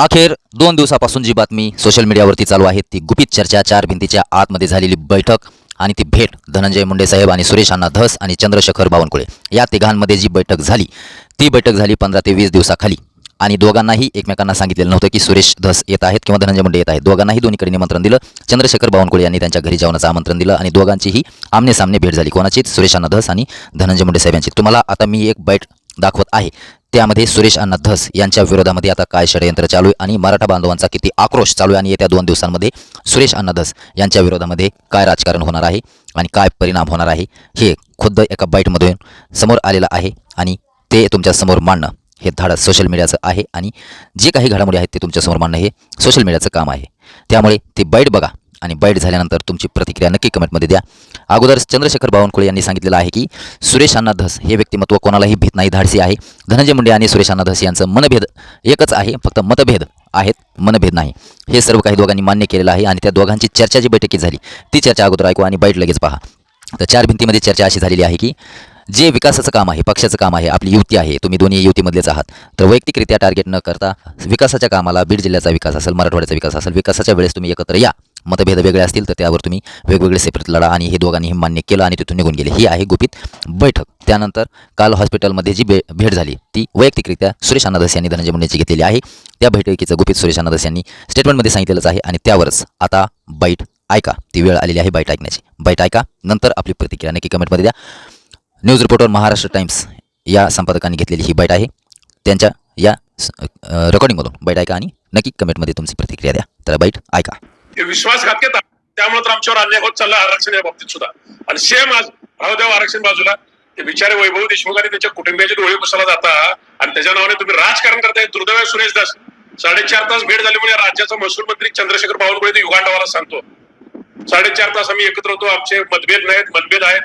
अखेर दोन दिवसापासून जी बातमी सोशल मीडियावरती चालू आहे ती गुपित चर्चा चार भिंतीच्या आतमध्ये झालेली बैठक आणि ती भेट धनंजय मुंडे साहेब आणि सुरेश अण्णा धस आणि चंद्रशेखर बावनकुळे या तिघांमध्ये जी बैठक झाली ती बैठक झाली पंधरा ते वीस दिवसाखाली. आणि दोघांनाही एकमेकांना सांगितलेलं नव्हतं की सुरेश धस येत आहेत किंवा धनंजय मुंडे येत आहेत. दोघांनाही दोन्हीकडे निमंत्रण दिलं. चंद्रशेखर बावनकुळे यांनी त्यांच्या घरी जेवणाचं आमंत्रण दिलं आणि दोघांचीही आमने सामने भेट झाली. कोणाची सुरेश अण्णा धस आणि धनंजय मुंडे साहेब यांची. तुम्हाला आता मी एक बैठ दाखवत आहे. त्यामध्ये सुरेश अण्णा धस यांच्या विरोधामध्ये आता काय षडयंत्र चालू आहे आणि मराठा बांधवांचा किती आक्रोश चालू आहे आणि येत्या दोन दिवसांमध्ये सुरेश अण्णा धस यांच्या विरोधामध्ये काय राजकारण होणार आहे आणि काय परिणाम होणार आहे हे खुद्द एका बाईटमधून समोर आलेलं आहे आणि ते तुमच्यासमोर मांडणं हे धाडस सोशल मीडियाचं आहे आणि जे काही घडामोडी आहेत ते तुमच्यासमोर मांडणं हे सोशल मीडियाचं काम आहे. त्यामुळे ती बाईट बघा. आणि बाईट झाल्यानंतर तुमची प्रतिक्रिया नक्की कमेंटमध्ये द्या. अगोदर चंद्रशेखर बावनकुळे यांनी सांगितलेलं आहे की सुरेश अण्णा धस हे व्यक्तिमत्व कोणालाही भीत नाही धाडसी आहे. धनंजय मुंडे आणि सुरेश अण्णा धस यांचं मनभेद एकच आहे फक्त मतभेद आहेत मनभेद नाही. हे सर्व काही दोघांनी मान्य केलेलं आहे आणि त्या दोघांची चर्चा जी बैठकीत झाली ती चर्चा अगोदर ऐकू आणि बाईट लगेच पहा. तर चार भिंतीमध्ये चर्चा अशी झालेली आहे की जे विकासाचं काम आहे पक्षाचं काम आहे आपली युती आहे तुम्ही दोन्ही युतीमधलेच आहात. तर वैयक्तिकरित्या टार्गेट न करता विकासाच्या कामाला बीड जिल्ह्याचा विकास असेल मराठवाड्याचा विकास असेल विकासाच्या वेळेस तुम्ही एकत्र या. मतभेद वेगळे असतील तर त्यावर तुम्ही वेगवेगळे सेपरेट लढा आणि हे दोघांनी मान्य केलं आणि तिथून निघून गेले. ही आहे गुपित बैठक. त्यानंतर काल हॉस्पिटलमध्ये जी भे भेट झाली ती वैयक्तिकरित्या सुरेश अनादस यांनी धनंजय मुंडेची घेतलेली आहे. त्या बैठकीचं गुपित सुरेश अनादस यांनी स्टेटमेंटमध्ये सांगितलेलंच आहे आणि त्यावरच आता बाईट ऐका. ती वेळ आलेली आहे बाईट ऐकण्याची. बाईट ऐका. नंतर आपली प्रतिक्रिया नक्की कमेंटमध्ये द्या. न्यूज रिपोर्टर महाराष्ट्र टाइम्स या संपादकांनी घेतलेली ही बाईट आहे. त्यांच्या या रेकॉर्डिंगमधून बाईट ऐका आणि नक्की कमेंटमध्ये तुमची प्रतिक्रिया द्या. तर बाईट ऐका. हे विश्वासघातक त्यामुळे तर आमच्यावर अन्याय होत चालला आरक्षण या बाबतीत सुद्धा. आणि सेम आज भावदेव आरक्षण बाजूला ते बिचारे वैभव देशमुख आणि त्याच्या कुटुंबियाचे डोळे पुसायला जाता. आणि त्याच्या नावाने तुम्ही राजकारण करताय दुर्दैव सुरेश दास. साडेचार तास भेट झाली म्हणजे राज्याचा महसूल मंत्री चंद्रशेखर बावनकुळे ते युगांडावाला सांगतो. साडेचार तास आम्ही एकत्र होतो आमचे मतभेद नाहीत मतभेद आहेत.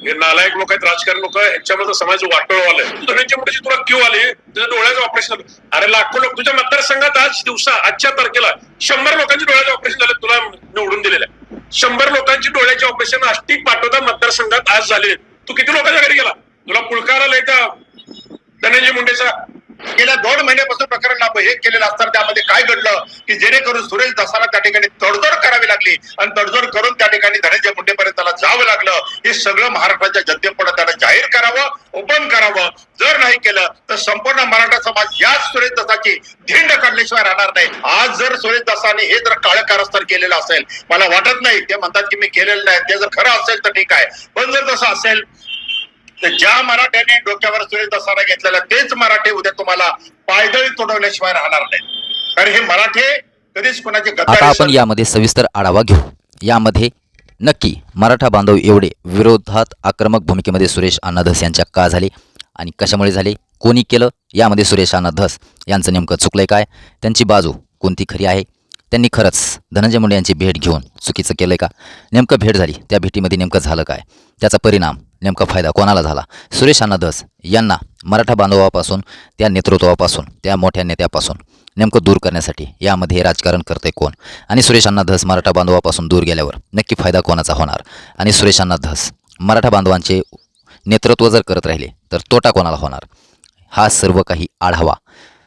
हे नालायक लोक आहेत राजकारणी लोक ह्याच्यामध्ये समाज वाटोळ आलाय धनंजय मुंडेची तुला क्यू आली तुझ्या डोळ्याचं ऑपरेशन झालं. अरे लाखो लोक तुझ्या मतदारसंघात आज दिवसा आजच्या तारखेला शंभर लोकांची डोळ्याचं ऑपरेशन झालं तुला निवडून दिलेलं आहे. शंभर लोकांची डोळ्याचे ऑपरेशन आष्टीक पाठवता मतदारसंघात आज झाले तू किती लोकांच्या घरी गेला? तुला पुळकार आलाय का धनंजय मुंडेचा गेल्या दोन महिन्यापासून प्रकरण हे केलेलं असताना त्यामध्ये काय घडलं की जेणेकरून सुरेश दसाला त्या ठिकाणी तडजोड करावी लागली. आणि तडजोड करून त्या ठिकाणी धनंजय मुंडेपर्यंत त्याला जावं लागलं. हे सगळं महाराष्ट्राच्या जनतेपुढे त्याला जाहीर करावं ओपन करावं. जर नाही केलं तर संपूर्ण मराठा समाज याच सुरेश दसाची धिंड काढल्याशिवाय राहणार नाही. आज जर सुरेश दसाने हे जर काळ कारस्थान केलेलं असेल मला वाटत नाही. ते म्हणतात की मी केलेलं नाही. ते जर खरं असेल तर ठीक आहे. पण जर तसं असेल तर ज्या मराठ्याने डोक्यावर सुरेश दसारा घेतलेला तेच मराठे उद्या तुम्हाला पायदळी तोडवल्याशिवाय राहणार नाही कारण हे मराठे कधीच कोणाचे आता आपण यामध्ये सविस्तर आढावा घेऊ. यामध्ये नक्की मराठा बांधव एवढे विरोधात आक्रमक भूमिकेमध्ये सुरेश अण्णा धस यांच्या का झाले आणि कशामुळे झाले? कोणी केलं? यामध्ये सुरेश अण्णा धस यांचं नेमकं चुकलंय काय? त्यांची बाजू कोणती खरी आहे? त्यांनी खरंच धनंजय मुंडे यांची भेट घेऊन चुकीचं केलंय का? नेमकं भेट झाली. त्या भेटीमध्ये नेमकं झालं काय? त्याचा परिणाम नेमका फायदा कोणाला झाला? सुरेश अण्णा धस यांना मराठा बांधवापासून त्या नेतृत्वापासून त्या मोठ्या नेत्यापासून नेमकं दूर करण्यासाठी यामध्ये राजकारण करते कोण? आणि सुरेश धस मराठा बांधवापासून दूर गेल्यावर नक्की फायदा कोणाचा होणार? आणि सुरेश धस मराठा बांधवांचे नेतृत्व जर करत राहिले तर तोटा कोणाला होणार? हा सर्व काही आढावा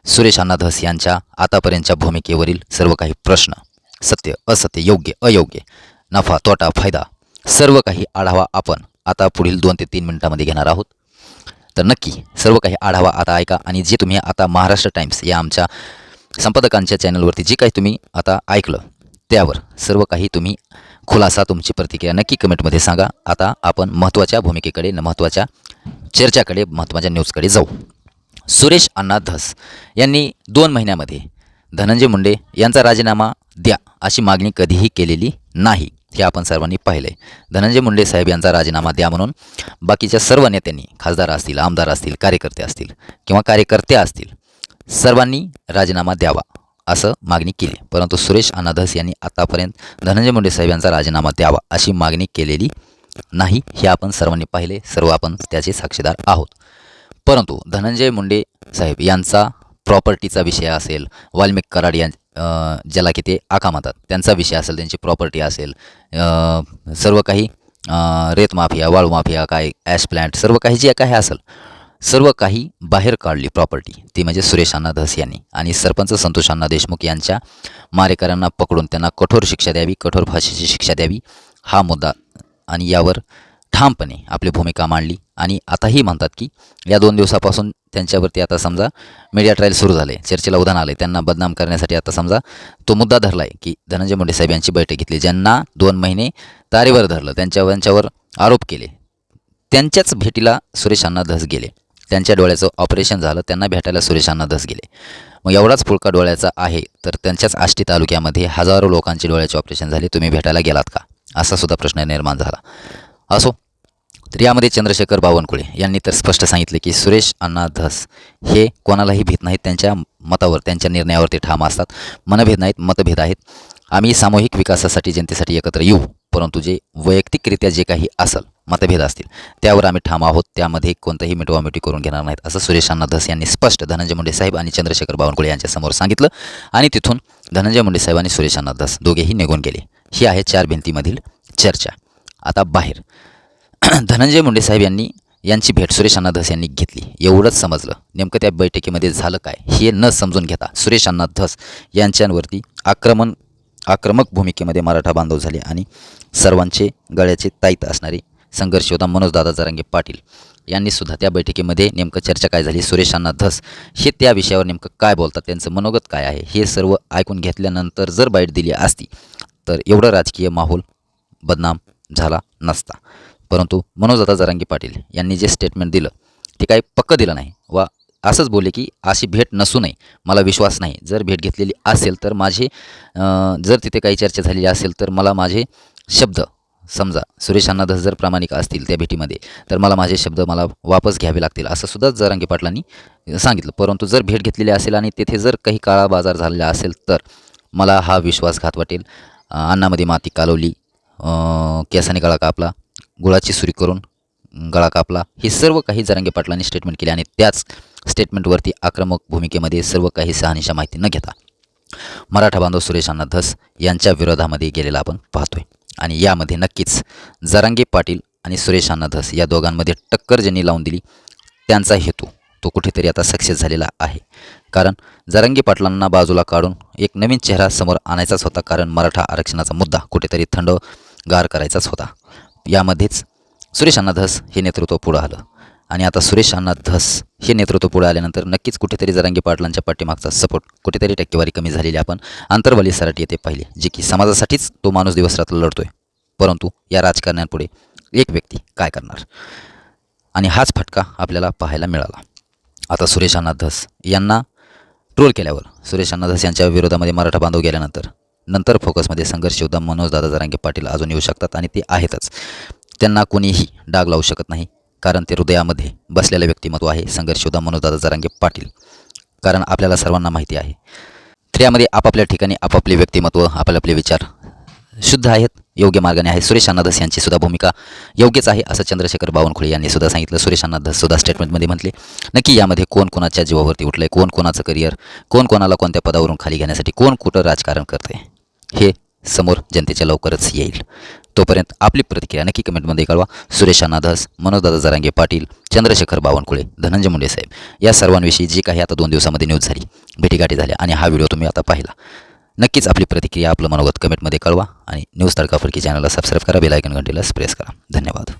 सुरेश धस यांच्या आतापर्यंतच्या भूमिकेवरील सर्व काही प्रश्न सत्य असत्य योग्य अयोग्य नफा तोटा फायदा सर्व काही आढावा आपण आता पुढील दोन ते तीन मिनिटामध्ये घेणार आहोत. तर नक्की सर्व काही आढावा आता ऐका आणि जे तुम्ही आता महाराष्ट्र टाइम्स या आमच्या संपादकांच्या चॅनलवरती जे काही तुम्ही आता ऐकलं त्यावर सर्व काही तुम्ही खुलासा तुमची प्रतिक्रिया नक्की कमेंटमध्ये सांगा. आता आपण महत्त्वाच्या भूमिकेकडे न महत्त्वाच्या चर्चाकडे महत्त्वाच्या न्यूजकडे जाऊ. सुरेश अण्णा धस यांनी दोन महिन्यामध्ये धनंजय मुंडे यांचा राजीनामा द्या अशी मागणी कधीही केलेली नाही. हे आपण सर्वांनी पाहिलं. आहे धनंजय मुंडे साहेब यांचा राजीनामा द्या म्हणून बाकीच्या सर्व नेत्यांनी खासदार असतील आमदार असतील कार्यकर्ते असतील किंवा कार्यकर्त्या असतील सर्वांनी राजीनामा द्यावा असं मागणी केली. परंतु सुरेश अनाधस यांनी आतापर्यंत धनंजय मुंडे साहेब यांचा राजीनामा द्यावा अशी मागणी केलेली नाही हे आपण सर्वांनी पाहिले. सर्व आपण त्याचे साक्षीदार आहोत. परंतु धनंजय मुंडे साहेब यांचा प्रॉपर्टीचा विषय असेल वाल्मिक कराड यां ज्याला की ते आका म्हणतात त्यांचा विषय असेल त्यांची प्रॉपर्टी असेल सर्व काही रेत माफिया वाळू माफिया काय ॲश प्लॅन्ट सर्व काही जे काही असेल सर्व काही बाहेर काढली प्रॉपर्टी ती म्हणजे सुरेश अण्णा धस यांनी. आणि सरपंच संतोष अण्णा देशमुख यांच्या मारेकऱ्यांना पकडून त्यांना कठोर शिक्षा द्यावी कठोर फाशीची शिक्षा द्यावी हा मुद्दा आणि यावर ठामपणे आपली भूमिका मांडली. आणि आताही म्हणतात की या दोन दिवसापासून त्यांच्यावरती आता समजा मीडिया ट्रायल सुरू झाले चर्चेला उदाहरण आले त्यांना बदनाम करण्यासाठी आता समजा तो मुद्दा धरला आहे की धनंजय मुंडे साहेब यांची बैठक घेतली ज्यांना दोन महिने तारेवर धरलं त्यांच्या त्यांच्यावर आरोप केले. त्यांच्याच भेटीला सुरेश अण्णा धस गेले. त्यांच्या डोळ्याचं ऑपरेशन झालं त्यांना भेटायला सुरेश अण्णा धस गेले. मग एवढाच फुलका डोळ्याचा आहे तर त्यांच्याच आष्टी तालुक्यामध्ये हजारो लोकांचे डोळ्याचे ऑपरेशन झाले तुम्ही भेटायला गेलात का? असा सुद्धा प्रश्न निर्माण झाला. असो तर यामध्ये चंद्रशेखर बावनकुळे यांनी तर स्पष्ट सांगितले की सुरेश अण्णा धस हे कोणालाही भीत नाहीत. त्यांच्या मतावर त्यांच्या निर्णयावर ते ठाम असतात. मनभेद नाहीत मतभेद आहेत. आम्ही सामूहिक विकासासाठी जनतेसाठी एकत्र येऊ परंतु जे वैयक्तिकरित्या जे काही असेल मतभेद असतील त्यावर आम्ही ठाम आहोत. त्यामध्ये कोणताही मिटवामिटी करून घेणार नाहीत असं सुरेश अण्णा धस यांनी स्पष्ट धनंजय मुंडे साहेब आणि चंद्रशेखर बावनकुळे यांच्यासमोर सांगितलं. आणि तिथून धनंजय मुंडे साहेब आणि सुरेश अण्णा धस दोघेही निघून गेले. ही आहे चार भिंतीमधील चर्चा. आता बाहेर. धनंजय मुंडे साहेब यांनी यांची भेट सुरेश अण्णा धस यांनी घेतली. एवढंच समजलं. नेमकं त्या बैठकीमध्ये झालं काय? हे न समजून घेता सुरेश अण्णा धस यांच्यांवरती आक्रमण आक्रमक भूमिकेमध्ये मराठा बांधव झाले आणि सर्वांचे गळ्याचे ताईत असणारे संघर्ष होता मनोजदादा जरांगे पाटील यांनीसुद्धा त्या बैठकीमध्ये नेमकं चर्चा काय झाली? सुरेश अण्णा धस हे त्या विषयावर नेमकं काय बोलतात? त्यांचं मनोगत काय आहे? हे सर्व ऐकून घेतल्यानंतर जर बाईट दिली असती तर एवढं राजकीय माहोल बदनाम झाला नसता. परंतु मनोजदादा जरांगी पाटील यांनी जे स्टेटमेंट दिलं ते काही पक्क दिलं नाही वा असंच बोलले की अशी भेट नसूनही मला विश्वास नाही. जर भेट घेतलेली असेल तर माझे जर तिथे काही चर्चा झालेली असेल तर मला माझे शब्द समजा सुरेश अण्णा धस जर प्रामाणिक असतील त्या भेटीमध्ये तर मला माझे शब्द मला वापस घ्यावे लागतील असं सुद्धा जरांगे पाटलांनी सांगितलं. परंतु जर भेट घेतलेली असेल आणि तेथे जर काही काळा बाजार झालेला असेल तर मला हा विश्वासघात वाटेल. अन्नामध्ये माती कालवली केसाने काळा कापला गुळाची सुरी करून गळा कापला. हे सर्व काही जरांगे पाटलांनी स्टेटमेंट केले आणि त्याच स्टेटमेंटवरती आक्रमक भूमिकेमध्ये सर्व काही शहानिशा माहिती न घेता मराठा बांधव सुरेश अण्णा धस यांच्या विरोधामध्ये गेलेला आपण पाहतोय. आणि यामध्ये नक्कीच जरांगे पाटील आणि सुरेश अण्णा धस या दोघांमध्ये टक्कर ज्यांनी लावून दिली त्यांचा हेतू तो कुठेतरी आता सक्सेस झालेला आहे. कारण जरांगे पाटलांना बाजूला काढून एक नवीन चेहरा समोर आणायचाच होता कारण मराठा आरक्षणाचा मुद्दा कुठेतरी थंड गार करायचाच होता. यामध्येच सुरेश अण्णा धस हे नेतृत्व पुढं आलं. आणि आता सुरेश अण्णा धस हे नेतृत्व पुढे आल्यानंतर नक्कीच कुठेतरी जरांगी पाटलांच्या पाठीमागचा सपोर्ट कुठेतरी टक्केवारी कमी झालेली आपण अंतर्वाली सराटी येथे पाहिले जे की समाजासाठीच तो माणूस दिवसरात्र लढतोय. परंतु या राजकारण्यांपुढे एक व्यक्ती काय करणार? आणि हाच फटका आपल्याला पाहायला मिळाला. आता सुरेश अण्णा धस यांना ट्रोल केल्यावर सुरेश अण्णा धस यांच्या विरोधामध्ये मराठा बांधव गेल्यानंतर नंतर फोकसमध्ये संघर्ष योद्धा मनोजदादा जरांगे पाटील अजून येऊ शकतात आणि ते आहेतच. त्यांना कोणीही डाग लावू शकत नाही कारण ते हृदयामध्ये बसलेलं व्यक्तिमत्व आहे संघर्ष योद्धा मनोजदादा जरांगे पाटील. कारण आपल्याला सर्वांना माहिती आहे. तर यामध्ये आपापल्या ठिकाणी आपापले व्यक्तिमत्व आपले आपले विचार शुद्ध आहेत योग्य मार्गाने आहे. सुरेश अण्णाधस यांची सुद्धा भूमिका योग्यच आहे असं चंद्रशेखर बावनकुळे यांनी सुद्धा सांगितलं. सुरेश अण्णाधस सुद्धा स्टेटमेंटमध्ये म्हटले. नक्की यामध्ये कोण कोणाच्या जीवावरती उठलंय कोण कोणाचं करिअर कोण कोणाला कोणत्या पदावरून खाली घेण्यासाठी कोण कुठं राजकारण करते हे समोर जनतेच्या लवकरच येईल. तोपर्यंत आपली प्रतिक्रिया नक्की कमेंटमध्ये कळवा. सुरेश अनाधस मनोजदादा जरांगे पाटील चंद्रशेखर बावनकुळे धनंजय मुंडे साहेब. या सर्वांविषयी जी काही आता दोन दिवसामध्ये न्यूज झाली भेटीगाठी झाल्या आणि हा व्हिडिओ तुम्ही आता पाहिला. नक्कीच आपली प्रतिक्रिया आपलं मनोगत कमेंटमध्ये कळवा आणि न्यूज तडकाफडकी चॅनलला सबस्क्राईब करा बेलायकन घंटेला प्रेस करा. धन्यवाद.